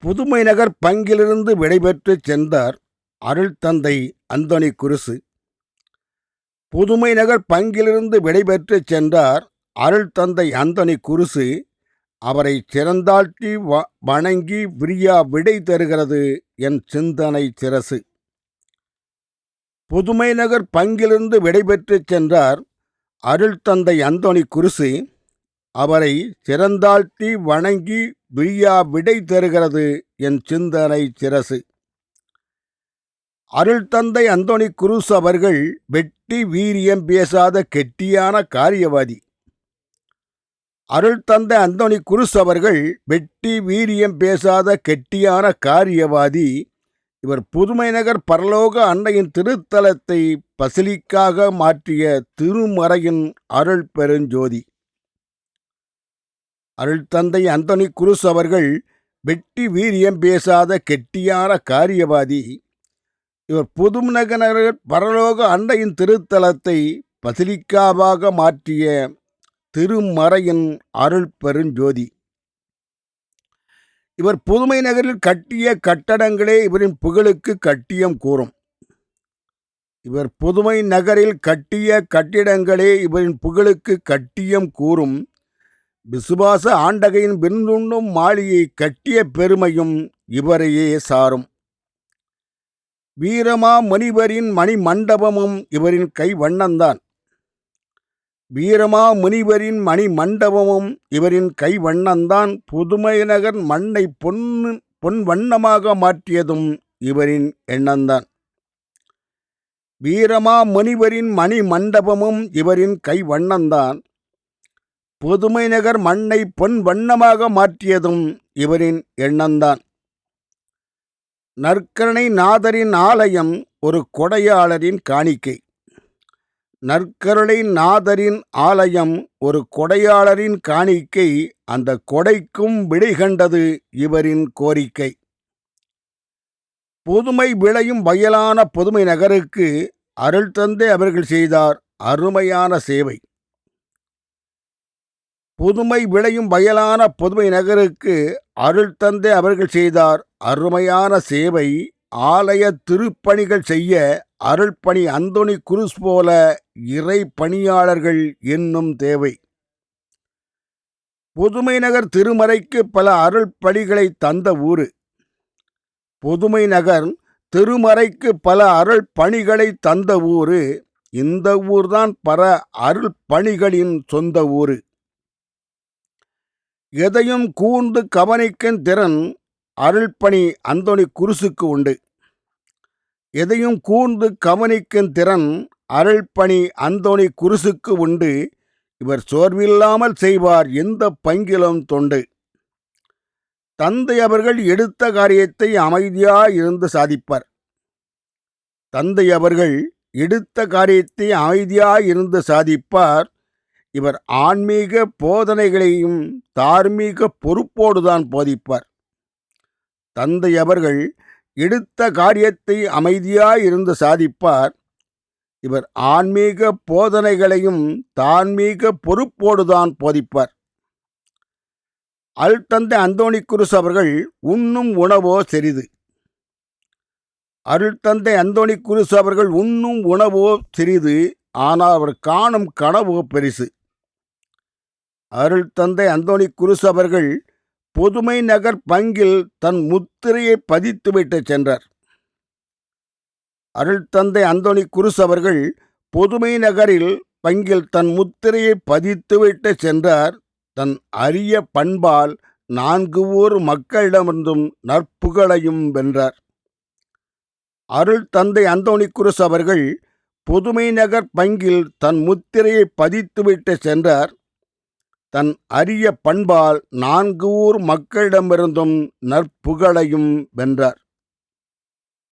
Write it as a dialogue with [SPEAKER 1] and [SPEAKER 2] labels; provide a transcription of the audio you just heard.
[SPEAKER 1] புதுமை நகர் பங்கிலிருந்து விடைபெற்று சென்றார் அருள் தந்தை அந்தோணி குருசு. புதுமை நகர் பங்கிலிருந்து விடைபெற்று சென்றார் அருள் தந்தை அந்தோணி குருசு. அவரை சிறந்தாழ்த்தி வ- வணங்கி விரியா விடை தருகிறது என் சிந்தனை சிரசு. புதுமை நகர் பங்கிலிருந்து விடைபெற்று சென்றார் அருள் தந்தை அந்தோணி குருசு. அவரை சிறந்தாழ்த்தி வணங்கி விரியா விடை தருகிறது என் சிந்தனை சிரசு. அருள் தந்தை அந்தோணி குருஸ் அவர்கள் வெட்டி வீரியம் பேசாத கெட்டியான காரியவாதி. அருள் தந்தை அந்தோணி குருஸ் அவர்கள் வெட்டி வீரியம் பேசாத கெட்டியான காரியவாதி. இவர் புதுமை நகர் பரலோக அன்னையின் திருத்தலத்தை பசிலிக்காக மாற்றிய திருமறையின் அருள் பெருஞ்சோதி. அருள் தந்தை அந்தனி குருஸ் அவர்கள் வெட்டி வீரியம் பேசாத கெட்டியான காரியவாதி. இவர் புதுநகர் பரலோக அண்டையின் திருத்தலத்தை பசிலிக்காவாக மாற்றிய திருமறையின் அருள் பெருஞ்சோதி இவர் புதுமை நகரில் கட்டிய கட்டடங்களே இவரின் புகழுக்கு கட்டியம் கூறும். இவர் புதுமை நகரில் கட்டிய கட்டிடங்களே இவரின் புகழுக்கு கட்டியம் கூறும். விசுவாச ஆண்டகையின் விருந்துண்ணும் மாளிகை கட்டிய பெருமையும் இவரையே சாரும். வீரமா முனிவரின் மணி மண்டபமும் இவரின் கை வண்ணந்தான். வீரமா முனிவரின் மணி மண்டபமும் இவரின் கை வண்ணந்தான். புதுமை மண்ணை பொன்னு பொன் வண்ணமாக மாற்றியதும் இவரின் எண்ணந்தான். வீரமா முனிவரின் மணி மண்டபமும் இவரின் கை வண்ணந்தான். புதுமை நகர் மண்ணை பொன் வண்ணமாக மாற்றியதும் இவரின் எண்ணந்தான். நற்கரணை நாதரின் ஆலயம் ஒரு கொடையாளரின் காணிக்கை. நற்கருணை நாதரின் ஆலயம் ஒரு கொடையாளரின் காணிக்கை அந்த கொடைக்கும் விடை கண்டது இவரின் கோரிக்கை. புதுமை விளையும் வயலான புதுமை நகருக்கு அருள் தந்தே அவர்கள் செய்தார் அருமையான சேவை. புதுமை விளையும் வயலான புதுமை நகருக்கு அருள் தந்தை அவர்கள் செய்தார். அருமையான சேவை ஆலய திருப்பணிகள் செய்ய அருள்பணி அந்தோணி குருஸ் போல இறை பணியாளர்கள் என்னும் தேவை. புதுமை நகர் திருமறைக்கு பல அருள்பணிகளை தந்த ஊரு. புதுமை நகர் திருமறைக்கு பல அருள் பணிகளை தந்த ஊரு. இந்த ஊர்தான் பல அருள் பணிகளின் சொந்த ஊரு. எதையும் கூர்ந்து கவனிக்கும் திறன் அருள்பணி அந்தோணி குருசுக்கு உண்டு. எதையும் கூர்ந்து கவனிக்கும் திறன் அருள்பணி அந்தோணி குருசுக்கு உண்டு. இவர் சோர்வில்லாமல் செய்வார் எந்த பங்கிலும் தொண்டு. தந்தை அவர்கள் எடுத்த காரியத்தை அமைதியாக இருந்து சாதிப்பார். தந்தை அவர்கள் எடுத்த காரியத்தை அமைதியாக இருந்து சாதிப்பார். இவர் ஆன்மீக போதனைகளையும் தார்மீக பொறுப்போடுதான் போதிப்பார். தந்தை அவர்கள் எடுத்த காரியத்தை அமைதியாயிருந்து சாதிப்பார். இவர் ஆன்மீக போதனைகளையும் தார்மீக பொறுப்போடுதான் போதிப்பார். அல் தந்தை அந்தோணி குருஸ் அவர்கள் உண்ணும் உணவோ சிறிது. அருள் தந்தை அந்தோணி குருஸ் அவர்கள் உண்ணும் உணவோ சிறிது ஆனால் அவர் காணும் கனவோ பெரிசு. அருள் தந்தை அந்தோணி குருஸ் அவர்கள் புதுமை நகர் பங்கில் தன் முத்திரையை பதித்துவிட்டு சென்றார். அருள் தந்தை அந்தோணி குருஸ் அவர்கள் புதுமை நகரில் பங்கில் தன் முத்திரையை பதித்துவிட்டு சென்றார். தன் அரிய பண்பால் நான்கு ஊர் மக்களிடமிருந்தும் நற்புகழையும் வென்றார். அருள் தந்தை அந்தோணி குருஸ் அவர்கள் புதுமை நகர் பங்கில் தன் முத்திரையை பதித்துவிட்டு சென்றார். தன் அரிய பண்பால் நான்கு ஊர் மக்களிடமிருந்தும் நற்புகழையும் வென்றார்.